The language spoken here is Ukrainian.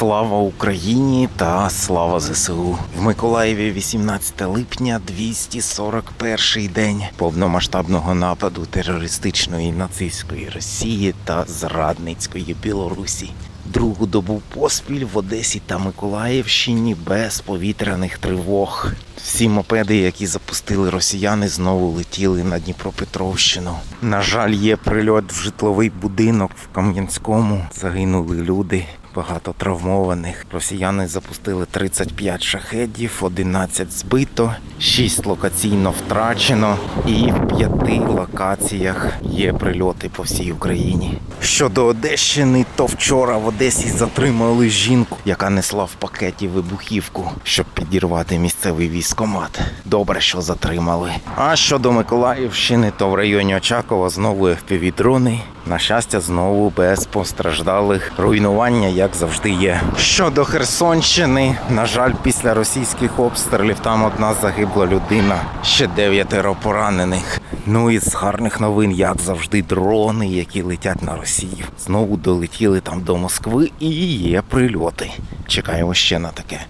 Слава Україні та слава ЗСУ. В Миколаєві 18 липня, 241 день повномасштабного нападу терористичної нацистської Росії та зрадницької Білорусі. Другу добу поспіль в Одесі та Миколаївщині без повітряних тривог. Всі мопеди, які запустили росіяни, знову летіли на Дніпропетровщину. На жаль, є прильот в житловий будинок в Кам'янському. Загинули люди. Багато травмованих. Росіяни запустили 35 шахедів, 11 збито, 6 локаційно втрачено, і в п'яти локаціях є прильоти по всій Україні. Щодо Одещини, то вчора в Одесі затримали жінку, яка несла в пакеті вибухівку, щоб підірвати місцевий військомат. Добре, що затримали. А щодо Миколаївщини, то в районі Очакова знову FPV-дрони. На щастя, знову без постраждалих руйнування, як завжди є. Щодо Херсонщини, на жаль, після російських обстрілів там одна загибла людина, ще дев'ятеро поранених. Ну і з гарних новин, як завжди, дрони, які летять на Росію, знову долетіли там до Москви і є прильоти. Чекаємо ще на таке.